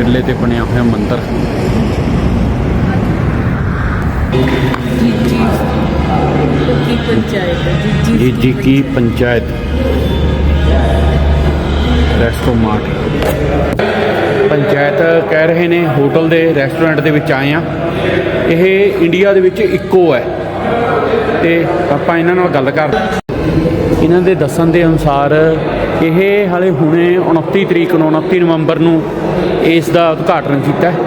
ਟਿੱਲੇ ਤੇ ਬਣਿਆ ਹੋਇਆ ਮੰਦਰ। ਜੀ ਜੀ ਕੀ ਪੰਚਾਇਤ? ਰੈਸਟੋ ਮਾਰਟ ਪੰਚਾਇਤ ਕਹਿ ਰਹੇ ਨੇ ਹੋਟਲ ਦੇ ਰੈਸਟੋਰੈਂਟ ਦੇ ਵਿੱਚ ਆਏ ਆ ਇਹ ਇੰਡੀਆ ਦੇ ਵਿੱਚ ਇੱਕੋ ਹੈ। ਤੇ ਆਪਾਂ ਇਹਨਾਂ ਨਾਲ ਗੱਲ ਕਰ ਇਹਨਾਂ ਦੇ ਦੱਸਣ ਦੇ ਅਨੁਸਾਰ ਇਹ ਹਾਲੇ ਹੁਣੇ 29 ਤਰੀਕ ਨੂੰ 29 ਨਵੰਬਰ ਨੂੰ ਇਸ ਦਾ ਉਦਘਾਟਨ ਕੀਤਾ ਹੈ।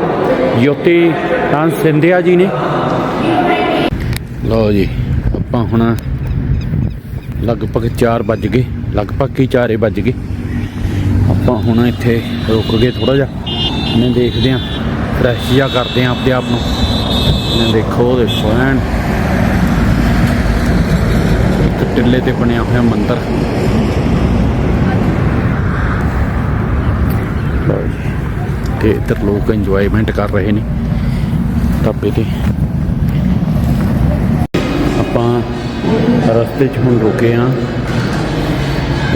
ਜੋਤੀ ਤਾਂ ਸਿੰਧਿਆ ਜੀ ਨੇ। ਲਓ ਜੀ, ਆਪਾਂ ਹੁਣ ਲਗਭਗ 4 ਵੱਜ ਗਏ, ਲਗਭਗ ਹੀ 4 ਵੱਜ ਗਏ। ਆਪਾਂ ਹੁਣ ਇੱਥੇ ਰੁਕ ਗਏ ਥੋੜਾ ਜਿਹਾ। ਇਹਨੇ ਦੇਖਦੇ ਆਂ ਫਰੈਸ਼ ਜਿਹਾ ਕਰਦੇ ਆਂ ਆਪਦੇ ਆਪ ਨੂੰ। ਇਹਨੇ ਦੇਖੋ ਦੇਖੋ ਐਨ ਇੱਕ ਟਿੱਲੇ ਤੇ ਬਣਿਆ ਹੋਇਆ ਮੰਦਿਰ। ਜੀ ਤੇ ਇੱਧਰ ਲੋਕ ਇੰਜੋਏਮੈਂਟ ਕਰ ਰਹੇ ਨੇ, ਢਾਬੇ ਤੇ। ਆਪਾਂ ਰਸਤੇ 'ਚ ਹੁਣ ਰੁਕੇ ਆ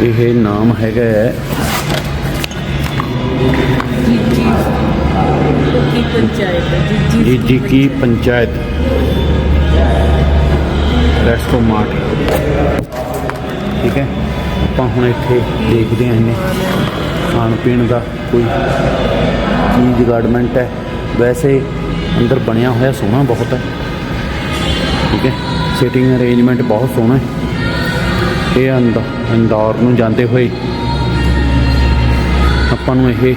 ਇਹ ਨਾਮ ਹੈਗਾ ਹੈ ਜੀ ਜੀ ਕੀ ਪੰਚਾਇਤ। ਰੈਸਟੋ ਮਾਰਟ ਠੀਕ ਹੈ। ਆਪਾਂ ਹੁਣ ਇੱਥੇ ਦੇਖਦੇ ਆਂ ਇਹਨੇ। ਖਾਣ ਪੀਣ ਦਾ ਕੋਈ ਚੀਜ਼ ਗਾਰਡਮੈਂਟ ਹੈ, ਵੈਸੇ ਅੰਦਰ ਬਣਿਆ ਹੋਇਆ ਸੋਹਣਾ ਬਹੁਤ ਹੈ। ਠੀਕ ਹੈ, ਸਿਟਿੰਗ ਅਰੇਂਜਮੈਂਟ ਬਹੁਤ ਸੋਹਣਾ ਹੈ। ਇਹ ਅੰਦਰ ਇੰਦੌਰ ਨੂੰ ਜਾਂਦੇ ਹੋਏ ਆਪਾਂ ਨੂੰ ਇਹ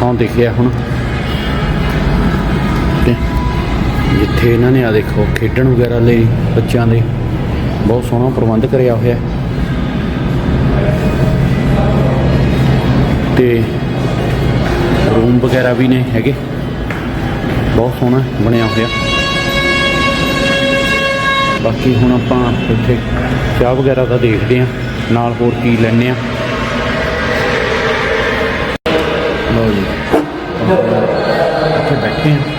ਥਾਂ ਦੇਖਿਆ ਹੁਣ। ਤੇ ਜਿੱਥੇ ਇਹਨਾਂ ਨੇ ਆ ਦੇਖੋ ਖੇਡਣ ਵਗੈਰਾ ਲਈ ਬੱਚਿਆਂ ਦੇ ਬਹੁਤ ਸੋਹਣਾ ਪ੍ਰਬੰਧ ਕਰਿਆ ਹੋਇਆ ਹੈ। ਤੇ ਰੂਮ ਵਗੈਰਾ ਵੀ ਨੇ ਹੈਗੇ। ਬਹੁਤ ਸੋਹਣਾ ਬਣਿਆ ਹੋਇਆ। ਬਾਕੀ ਹੁਣ ਆਪਾਂ ਇੱਥੇ ਚਾਹ ਵਗੈਰਾ ਦਾ ਦੇਖਦੇ ਆਂ ਨਾਲ ਹੋਰ ਕੀ ਲੈਣੇ ਆ ਲਓ ਜੀ। ਇੱਥੇ ਬੈਠੇ ਆਂ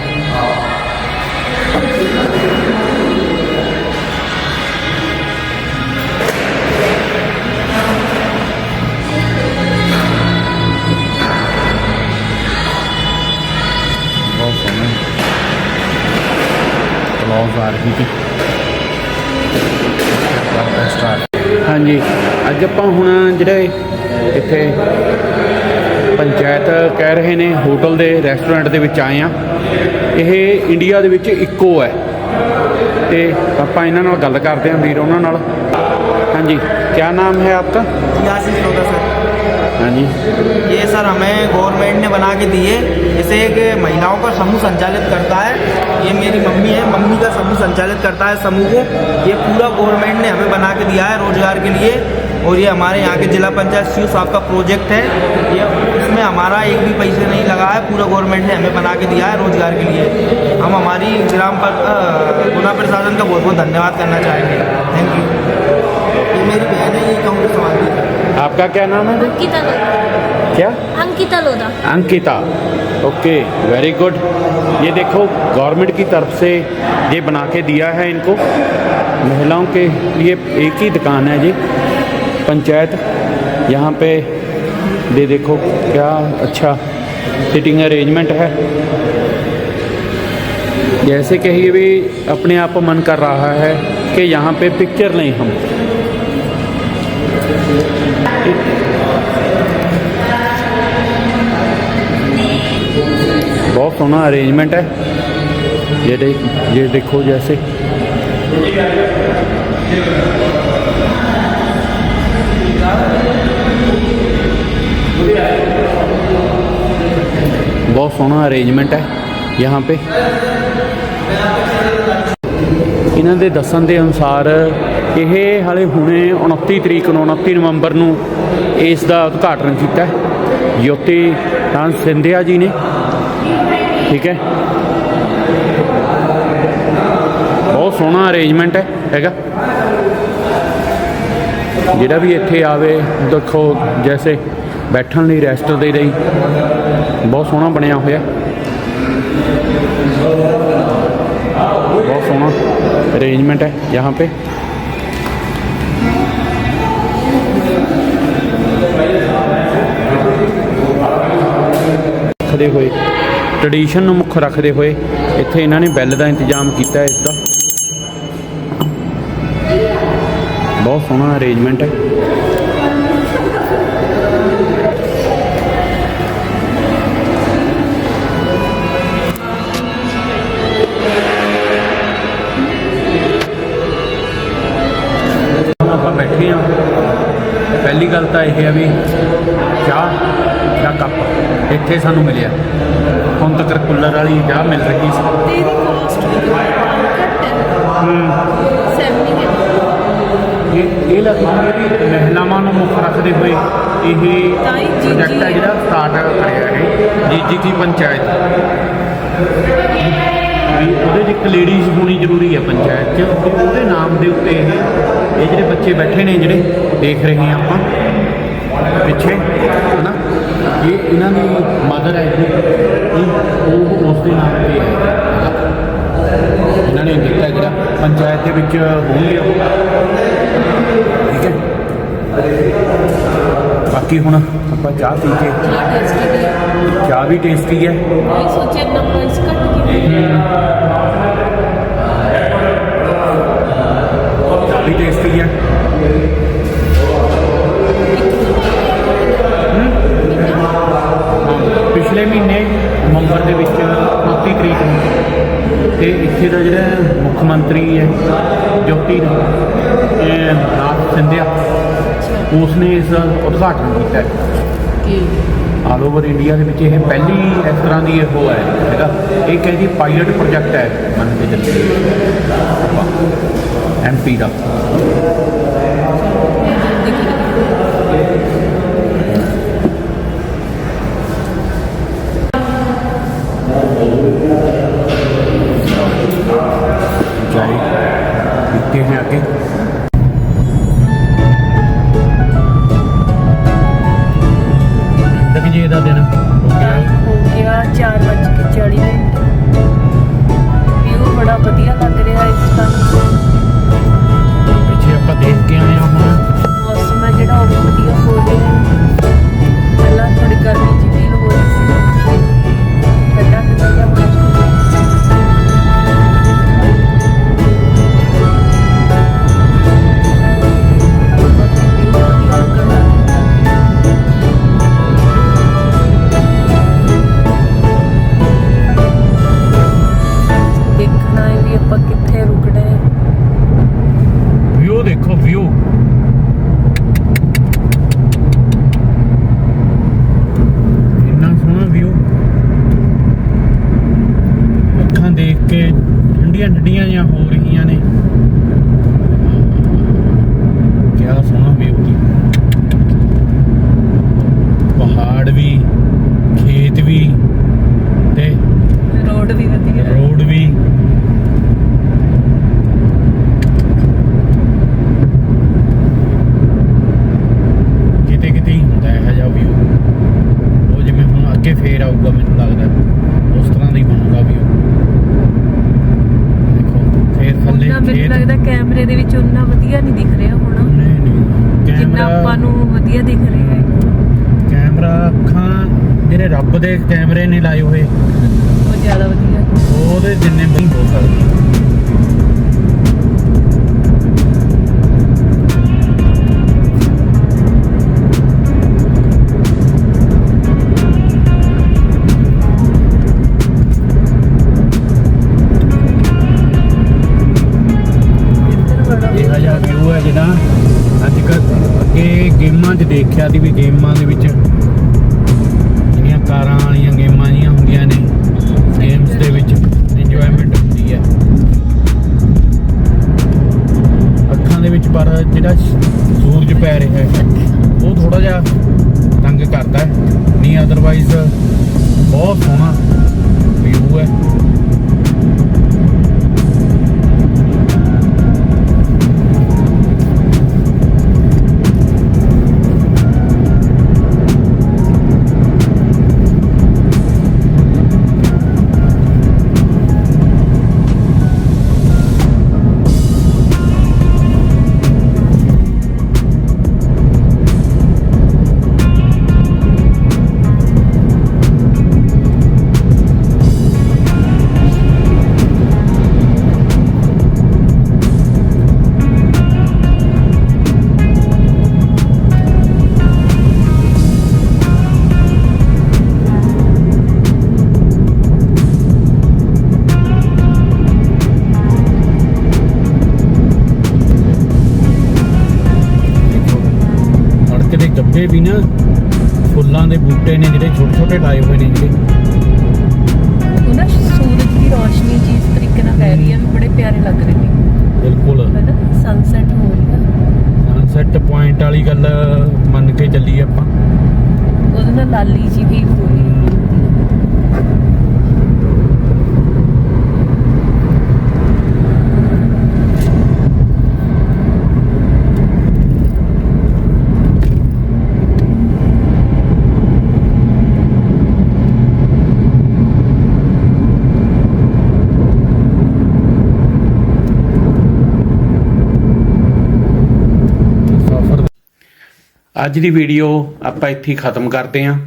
ਹਾਂਜੀ ਅੱਜ ਆਪਾਂ ਹੁਣ ਜਿਹੜੇ ਇੱਥੇ ਪੰਚਾਇਤ ਕਹਿ ਰਹੇ ਨੇ ਹੋਟਲ ਦੇ ਰੈਸਟੋਰੈਂਟ ਦੇ ਵਿੱਚ ਆਏ ਆ ਇਹ ਇੰਡੀਆ ਦੇ ਵਿੱਚ ਇੱਕੋ ਹੈ ਤੇ ਆਪਾਂ ਇਹਨਾਂ ਨਾਲ ਗੱਲ ਕਰਦੇ ਆਂ ਵੀਰ ਉਹਨਾਂ ਨਾਲ ਹਾਂਜੀ ਕੀ ਨਾਮ ਹੈ ਆਪਕਾ यासिन होगा सर ਹਾਂਜੀ ये सर हमें गवर्नमेंट ने बना के दिए इसे एक महिलाओं का समूह संचालित करता है ये मेरी मम्मी है। मम्मी का समूह संचालित करता है समूह को। ये पूरा गवर्नमेंट ने हमें बना के दिया है रोज़गार के लिए। और ये हमारे यहाँ के जिला पंचायत सी साहब का प्रोजेक्ट है। ये इसमें हमारा एक भी पैसे नहीं लगा है। पूरा गवर्नमेंट ने हमें बना के दिया है रोज़गार के लिए। हम हमारी ग्राम पर गुना प्रशासन का बहुत बहुत धन्यवाद करना चाहेंगे। थैंक यू ये मेरी बहन है, ये कांग्रेस समाज की आपका क्या नाम है? अंकिता लोधा क्या? Ankita Lodha Ankita. Okay very good ये देखो गवर्नमेंट की तरफ़ से ये बना के दिया है इनको। महिलाओं के लिए एक ही दुकान है जी पंचायत। यहाँ पे ये देखो क्या अच्छा सिटिंग अरेंजमेंट है। जैसे कहिए भी अपने आप मन कर रहा है कि यहाँ पे पिक्चर लें हम। बहुत सोना अरेंजमेंट है ये देख ये देखो जैसे बहुत सोना अरेंजमेंट है यहाँ पे ਇਹਨਾਂ ਦੇ ਦੱਸਣ ਦੇ ਅਨੁਸਾਰ ਇਹ ਹਾਲੇ ਹੁਣੇ 29 ਤਰੀਕ ਨੂੰ 29 ਨਵੰਬਰ ਨੂੰ ਇਸ ਦਾ ਉਦਘਾਟਨ ਕੀਤਾ ਹੈ ਜੋਤੀ ਤਾਂ ਸਿੰਧਿਆ ਜੀ ਨੇ ਠੀਕ ਹੈ ਬਹੁਤ ਸੋਹਣਾ ਅਰੇਂਜਮੈਂਟ ਹੈ ਹੈਗਾ ਜਿਹੜਾ ਵੀ ਇੱਥੇ ਆਵੇ ਦੇਖੋ ਜੈਸੇ ਬੈਠਣ ਲਈ ਰੈਸਟ ਦੇ ਲਈ ਬਹੁਤ ਸੋਹਣਾ ਬਣਿਆ ਹੋਇਆ बहुत सोना अरेंजमेंट है यहाँ पे ਰੱਖਦੇ ਹੋਏ ਟ੍ਰੈਡੀਸ਼ਨ ਨੂੰ ਮੁੱਖ ਰੱਖਦੇ ਹੋਏ ਇੱਥੇ ਇਹਨਾਂ ਨੇ ਬੈਲ ਦਾ ਇੰਤਜ਼ਾਮ ਕੀਤਾ ਹੈ ਇਸ ਦਾ। ਬਹੁਤ ਸੋਹਣਾ ਅਰੇਂਜਮੈਂਟ ਹੈ। ਆਪਾਂ ਬੈਠੇ ਆ ਪਹਿਲੀ ਗੱਲ ਤਾਂ ਇਹ ਹੈ ਵੀ ਚਾਹ ਦਾ ਕੱਪ ਇੱਥੇ ਸਾਨੂੰ ਮਿਲਿਆ। ਹੁਣ ਤੱਕ ਕੁੱਲਰ ਵਾਲੀ ਚਾਹ ਮਿਲ ਰਹੀ ਸੀ। ਤੇ ਇਹਦੀ ਕਾਸਟ ਇਹ ਇਹ ਲੱਗਦਾ ਵੀ ਮਹਿਲਾਵਾਂ ਨੂੰ ਮੁੱਖ ਰੱਖਦੇ ਹੋਏ ਇਹ ਪ੍ਰੋਜੈਕਟ ਹੈ ਜਿਹੜਾ ਸਟਾਰਟ ਕਰਿਆ ਹੈ ਜੀਜੀ ਕੀ ਪੰਚਾਇਤ। ਵੀ ਉਹਦੇ 'ਚ ਇੱਕ ਲੇਡੀਜ਼ ਹੋਣੀ ਜ਼ਰੂਰੀ ਹੈ ਪੰਚਾਇਤ 'ਚ ਉਹਦੇ ਨਾਮ ਦੇ ਉੱਤੇ ਇਹ ਇਹ ਜਿਹੜੇ ਬੱਚੇ ਬੈਠੇ ਨੇ ਜਿਹੜੇ ਦੇਖ ਰਹੇ ਆਪਾਂ ਪਿੱਛੇ। ਇਹ ਇਹਨਾਂ ਦੀ ਮਦਰ ਹੈ ਇਹ ਉਹ ਉਸ ਦੇ ਨਾਮ ਤੇ ਹੈ। ਇਹਨਾਂ ਨੇ ਦਿੱਤਾ ਜਿਹੜਾ ਪੰਚਾਇਤ ਦੇ ਵਿੱਚ ਹੋਣਗੇ ਉਹ ਠੀਕ ਹੈ। ਬਾਕੀ ਹੁਣ ਆਪਾਂ ਚਾਹ ਪੀ ਕੇ ਚਾਹ ਵੀ ਟੇਸਟੀ ਹੈ। ਸੋਚਿਆ ਨਾ ਪ੍ਰਾਈਸ ਘੱਟ ਚਾਹ ਵੀ ਟੇਸਟੀ ਹਾਂ, ਨਵੰਬਰ ਦੇ ਵਿੱਚ 29 ਤਰੀਕ ਨੂੰ। ਤੇ ਇੱਥੇ ਦਾ ਜਿਹੜਾ ਮੁੱਖ ਮੰਤਰੀ ਹੈ ਜੋਤੀ ਇਹ ਨਾਥ ਸਿੰਧਿਆ ਉਸਨੇ ਇਸ ਉਦਘਾਟਨ ਕੀਤਾ ਹੈ। ਕਿ? ਆਲ ਓਵਰ ਇੰਡੀਆ ਦੇ ਵਿੱਚ ਇਹ ਪਹਿਲੀ ਇਸ ਤਰ੍ਹਾਂ ਦੀ ਇਹ ਹੈ ਹੈਗਾ ਇਹ ਕਹਿੰਦੀ ਪਾਇਲਟ ਪ੍ਰੋਜੈਕਟ ਹੈ ਮੰਨ ਕੇ ਚੱਲੋ ਐਮਪੀ ਦਾ। ਆਊਗਾ ਮੈਨੂੰ ਲੱਗਦਾ। ਉਸ ਤਰ੍ਹਾਂ ਦਾ ਬਣੂਗਾ ਵਿਊ ਦੇਖੋ ਫੇਰ ਥੱਲੇ ਉਹਨਾਂ ਮੈਨੂੰ ਲੱਗਦਾ ਕੈਮਰੇ ਦੇ ਵਿੱਚ ਉਹਨਾਂ ਵਧੀਆ ਨਹੀਂ ਦਿਖ ਰਿਹਾ ਹੋਣਾ। ਨਹੀਂ ਨਹੀਂ ਜਿੰਨਾ ਕੈਮਰਾ ਆਪਾਂ ਨੂੰ ਵਧੀਆ ਦਿਖ ਰਿਹਾ ਹੈ। ਕੈਮਰਾ ਅੱਖਾਂ ਜਿਹੜੇ ਰੱਬ ਦੇ ਕੈਮਰੇ ਨੇ ਲਾਏ ਹੋਏ। ਉਹ ਜ਼ਿਆਦਾ ਵਧੀਆ। ਉਹਦੇ ਜਿੰਨੇ ਨਹੀਂ ਹੋ ਸਕਦੇ। ਦੇਖਿਆ ਸੀ ਵੀ ਗੇਮਾਂ ਦੇ ਵਿੱਚ ਜਿਹੜੀਆਂ ਕਾਰਾਂ ਵਾਲੀਆਂ ਗੇਮਾਂ ਜੀਆਂ ਹੁੰਦੀਆਂ ਨੇ ਗੇਮਸ ਦੇ ਵਿੱਚ ਇੰਜੋਇਮੈਂਟ ਹੁੰਦੀ ਹੈ। ਅੱਖਾਂ ਦੇ ਵਿੱਚ ਪਰ ਜਿਹੜਾ ਸੂਰਜ ਪੈ ਰਿਹਾ ਹੈ, ਉਹ ਥੋੜਾ ਜਿਹਾ ਤੰਗ ਕਰਦਾ ਹੈ। ਨਹੀਂ ਅਦਰਵਾਈਜ਼ ਬਹੁਤ ਸੋਹਣਾ ਵਿਊ ਹੈ। ਦੇ ਬੂਟੇ ਨੇ ਜਿਹੜੇ ਛੋਟੇ ਛੋਟੇ ਲਾਏ ਹੋਏ ਨੇ ਜਿਹੜੇ ਉਹ ਨਾ ਸੂਰਜ ਦੀ ਰੋਸ਼ਨੀ ਤਰੀਕੇ ਨਾਲ ਪੈ ਰਹੀ ਹੈ ਵੀ ਬੜੇ ਪਿਆਰੇ ਲੱਗ ਰਹੇ ਨੇ। ਬਿਲਕੁਲ। ਹੈਨਾ ਸਨਸੈਟ ਹੋ ਰਹੀ ਹੈ। ਸਨਸੈਟ ਪੁਆਇੰਟ ਵਾਲੀ ਗੱਲ ਮੰਨ ਕੇ ਚੱਲੀਏ ਆਪਾਂ। ਉਹਦੇ ਨਾਲ ਲਾਲੀ ਜੀ ਵੀ ਹੋ ਰਹੀ ਅੱਜ ਦੀ ਵੀਡੀਓ ਆਪਾਂ ਇੱਥੇ ਖਤਮ ਕਰਦੇ ਆਂ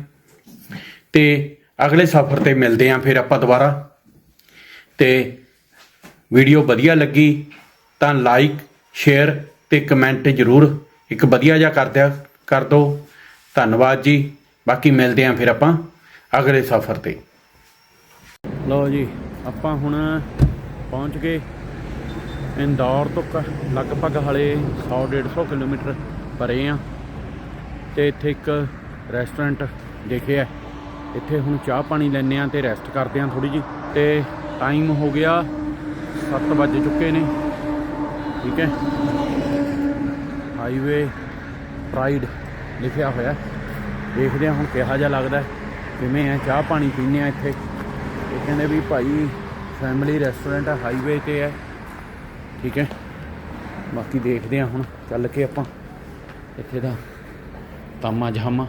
ਤੇ ਅਗਲੇ ਸਫ਼ਰ ਤੇ ਮਿਲਦੇ ਆਂ ਫਿਰ ਆਪਾਂ ਦੁਬਾਰਾ। ਤੇ ਵੀਡੀਓ ਵਧੀਆ ਲੱਗੀ ਤਾਂ ਲਾਈਕ ਸ਼ੇਅਰ ਤੇ ਕਮੈਂਟ ਜ਼ਰੂਰ ਇੱਕ ਵਧੀਆ ਜਿਹਾ ਕਰ ਦਿਆ ਕਰ ਦਿਓ। ਧੰਨਵਾਦ ਜੀ। ਬਾਕੀ ਮਿਲਦੇ ਆਂ ਫਿਰ ਆਪਾਂ ਅਗਲੇ ਸਫ਼ਰ ਤੇ। ਲਓ ਜੀ, ਆਪਾਂ ਹੁਣ ਪਹੁੰਚ ਗਏ ਇੰਦੌਰ ਤੋਂ ਕ- ਲਗਭਗ ਹਲੇ 100 150 ਕਿਲੋਮੀਟਰ ਪਰੇ ਆ ਤੇ ਇੱਥੇ ਇੱਕ ਰੈਸਟੋਰੈਂਟ ਦੇਖਿਆ ਇੱਥੇ ਹੁਣ ਚਾਹ ਪਾਣੀ ਲੈਣੇ ਆ ਤੇ ਰੈਸਟ ਕਰਦੇ ਆ ਥੋੜੀ ਜੀ ਤੇ ਟਾਈਮ ਹੋ ਗਿਆ 7 ਵੱਜ ਚੁੱਕੇ ਨੇ। ਠੀਕ ਹੈ। ਹਾਈਵੇ ਪ੍ਰਾਈਡ ਲਿਖਿਆ ਹੋਇਆ ਦੇਖਦੇ ਆ ਹੁਣ ਕਿਹਾ ਜਿਹਾ ਲੱਗਦਾ ਕਿਵੇਂ ਆ ਚਾਹ ਪਾਣੀ ਪੀਂਦੇ ਆ ਇੱਥੇ। ਇਹ ਕਹਿੰਦੇ ਵੀ ਭਾਈ ਫੈਮਿਲੀ ਰੈਸਟੋਰੈਂਟ ਆ ਹਾਈਵੇ ਤੇ ਹੈ। ਠੀਕ ਹੈ। ਬਾਕੀ ਦੇਖਦੇ ਆ ਹੁਣ, ਚੱਲ ਕੇ ਆਪਾਂ। ਇੱਥੇ ਦਾ ਤਾਮਾ ਜਹਾਮਾ